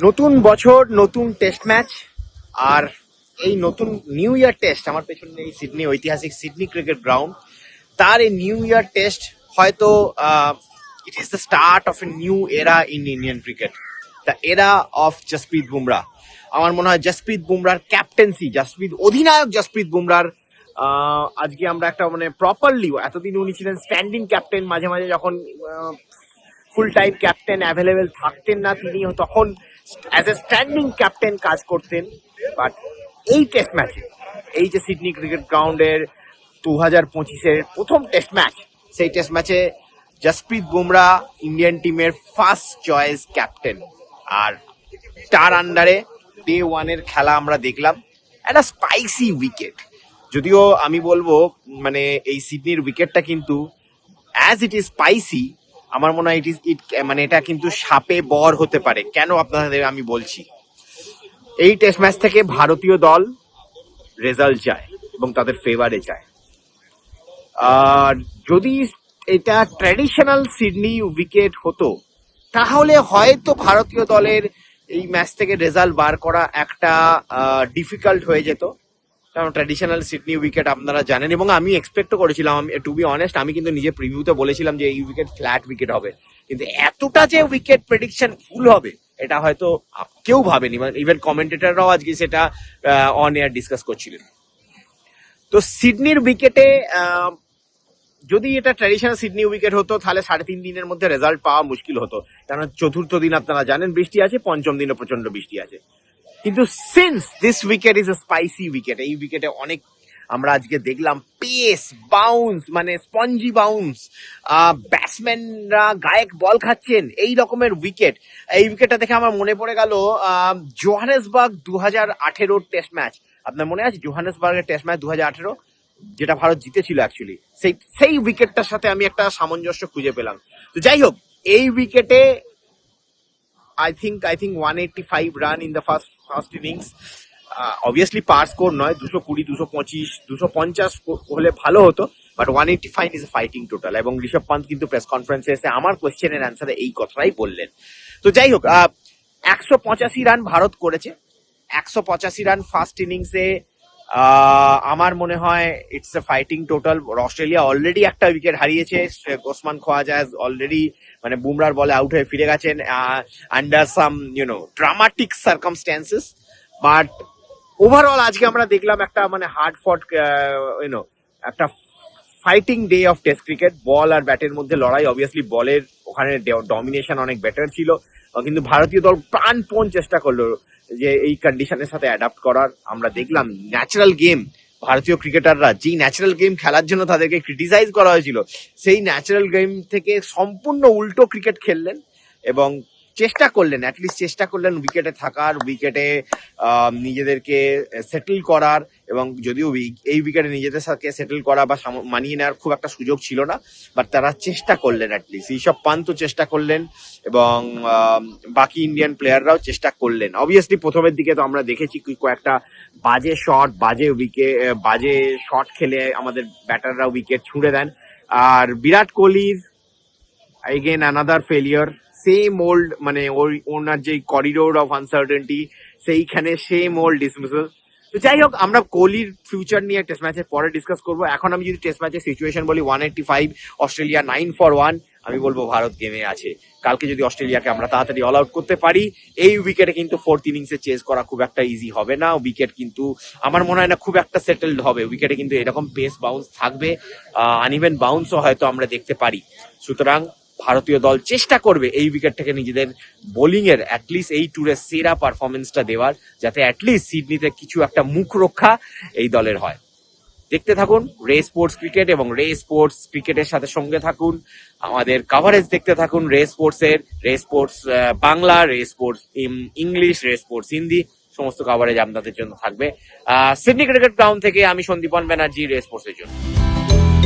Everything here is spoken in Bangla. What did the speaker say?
নতুন বছর, নতুন টেস্ট ম্যাচ আর এই নতুন নিউ ইয়ার টেস্ট আমার পেছনে এই সিডনি ঐতিহাসিক সিডনি ক্রিকেট গ্রাউন্ড তার এই নিউ ইয়ার টেস্ট হয়তো it is the start of a new era in Indian cricket the era of Jasprit Bumrah আমার মনে হয় জসপ্রীত বুমরার ক্যাপ্টেন্সি জসপ্রীত অধিনায়ক জসপ্রীত বুমরার আজকে আমরা একটা মানে প্রপারলি এতদিন উনি ছিলেন স্ট্যান্ডিং ক্যাপ্টেন মাঝে মাঝে যখন ফুল টাইম ক্যাপ্টেন অ্যাভেলেবেল থাকতেন না তিনি, তখন অ্যাজ এ স্ট্যান্ডিং ক্যাপ্টেন কাজ করতেন বাট এই টেস্ট ম্যাচে এই যে সিডনি ক্রিকেট গ্রাউন্ডের দু হাজার পঁচিশের প্রথম টেস্ট ম্যাচ সেই টেস্ট ম্যাচে জসপ্রীত বুমরা ইন্ডিয়ান টিমের ফার্স্ট চয়েস ক্যাপ্টেন আর তার আন্ডারে ডে ওয়ানের খেলা আমরা দেখলাম, একটা স্পাইসি উইকেট যদিও আমি বলব মানে এই সিডনির উইকেটটা কিন্তু অ্যাজ ইট ইজ স্পাইসি আমার মনে হয় ইট ইজ ইট মানে এটা কিন্তু সাপে বর হতে পারে। কেন আপনাদের আমি বলছি? এই টেস্ট ম্যাচ থেকে ভারতীয় দল রেজাল্ট চায় এবং তাদের ফেভারে চায় আর যদি এটা ট্র্যাডিশনাল সিডনি উইকেট হতো, তাহলে হয়তো ভারতীয় দলের এই ম্যাচ থেকে রেজাল্ট বার করা একটা ডিফিকাল্ট হয়ে যেত। কারণ ট্র্যাডিশনাল সিডনি উইকেট আপনারা জানেন এবং আমি এক্সপেক্টও করেছিলাম টু বি অনেস্ট আমি কিন্তু নিজে প্রিভিউতে বলেছিলাম যে এই উইকেট ফ্ল্যাট উইকেট হবে। কিন্তু এতটা যে উইকেট প্রেডিকশন ভুল হবে, এটা হয়তো কেউ ভাবেনি। মানে ইভেন কমেন্টেটররাও আজকে সেটা অন এয়ার ডিসকাস করছিলেন। তো সিডনির উইকেটে যদি এটা ট্র্যাডিশনাল সিডনি উইকেট হতো, তাহলে সাড়ে তিন দিনের মধ্যে রেজাল্ট পাওয়া মুশকিল হতো। কারণ চতুর্থ দিন আপনারা জানেন বৃষ্টি আছে, পঞ্চম দিনও প্রচণ্ড বৃষ্টি আছে। কিন্তু since this wicket is a spicy wicket এই উইকেটে অনেক আমরা আজকে দেখলাম পেস বাউন্স মানে স্পঞ্জি বাউন্স ব্যাটসম্যানরা গায়ক বল খাচ্ছেন এই রকমের উইকেট এই উইকেটটা দেখে আমার মনে পড়ে গেল জোহানেসবার্গ দু হাজার আঠেরোর টেস্ট ম্যাচ আপনার মনে আছে জোহানেসবার্গের টেস্ট ম্যাচ দু হাজার আঠেরো? যেটা ভারত জিতেছিল অ্যাকচুয়ালি সেই সেই উইকেটটার সাথে আমি একটা সামঞ্জস্য খুঁজে পেলাম। তো যাই হোক, এই উইকেটে I think I think one eighty five run in the first first innings obviously par score নয়, দুশো কুড়ি, দুশো পঁচিশ, দুশো পঞ্চাশ হলে ভালো হতো but one eighty five is fighting total এবং ঋষভ পান্ত কিন্তু প্রেস কনফারেন্সে এসে আমার কোয়েশ্চেনের অ্যান্সারে এই কথাটাই বললেন। তো যাই হোক একশো পঁচাশি রান ভারত করেছে। একশো পঁচাশি রান ফার্স্ট ইনিংসে আমার মনে হয় it's a fighting total Australia already একটা উইকেট হারিয়েছে। ওসমান খোয়াজা অলরেডি মানে বুমরার বলে আউট হয়ে ফিরে গেছেন under some you know dramatic circumstances but overall আজকে আমরা দেখলাম একটা মানে হার্ড ফট ইউনো একটা fighting day of test cricket ball আর ব্যাটের মধ্যে লড়াই অবভিয়াসলি বলের ওখানে ডমিনেশন অনেক বেটার ছিল। কিন্তু ভারতীয় দল প্রাণপণ চেষ্টা করল। যে এই কন্ডিশনের সাথে অ্যাডাপ্ট করার আমরা দেখলাম ন্যাচারাল গেম ভারতীয় ক্রিকেটাররা যেই ন্যাচারাল গেম খেলার জন্য তাদেরকে ক্রিটিসাইজ করা হয়েছিল, সেই ন্যাচারাল গেম থেকে সম্পূর্ণ উল্টো ক্রিকেট খেললেন এবং চেষ্টা করলেন অ্যাটলিস্ট চেষ্টা করলেন উইকেটে থাকার উইকেটে নিজেদেরকে সেটেল করার এবং যদিও এই উইকেটে নিজেদের সাথে সেটেল করা বা মানিয়ে নেওয়ার খুব একটা সুযোগ ছিল না বাট তারা চেষ্টা করলেন অ্যাটলিস্ট এইসব পান্ত চেষ্টা করলেন এবং বাকি ইন্ডিয়ান প্লেয়াররাও চেষ্টা করলেন। অবভিয়াসলি প্রথমের দিকে তো আমরা দেখেছি কয়েকটা বাজে শট বাজে উইকেট বাজে শট খেলে আমাদের ব্যাটাররা উইকেট ছুঁড়ে দেন। আর বিরাট কোহলির again another failure same old মানে ওই ওনার যে করিডোর অফ আনসার্টেনটি সেইখানে সেম ওল্ড ডিসমিসাল তো যাই হোক, আমরা কোহলির ফিউচার নিয়ে টেস্ট ম্যাচের পরে ডিসকাস করব। এখন আমি যদি টেস্ট ম্যাচের সিচুয়েশন বলি one eighty five Australia nine for one আমি বলব ভারত গেমে আছে। কালকে যদি অস্ট্রেলিয়াকে আমরা তাড়াতাড়ি অল আউট করতে পারি, এই উইকেটে কিন্তু ফোর্থ ইনিংসে চেস করা খুব একটা ইজি হবে না। উইকেট কিন্তু, আমার মনে হয় না খুব একটা সেটেলড হবে। উইকেটে কিন্তু এরকম পেস বাউন্স থাকবে। আনইভেন বাউন্সও হয়তো আমরা দেখতে পারি। সুতরাং ভারতীয় দল চেষ্টা করবে এই উইকেট থেকে নিজেদের বোলিং এর অ্যাটলিস্ট এই ট্যুরের সেরা পারফরমেন্সটা দেওয়ার, যাতে অ্যাটলিস্ট সিডনিতে কিছু একটা মুখ রক্ষা এই দলের হয়। দেখতে থাকুন রে স্পোর্টস ক্রিকেট এবং রে স্পোর্টস ক্রিকেটের সাথে সঙ্গে থাকুন। আমাদের কাভারেজ দেখতে থাকুন রে স্পোর্টস এর Ray sports Bangla Ray sports English Ray sports Hindi সমস্ত কাভারেজ আপনাদের জন্য থাকবে। সিডনি ক্রিকেট গ্রাউন্ড থেকে আমি সন্দীপন ব্যানার্জি রে স্পোর্টস এর জন্য।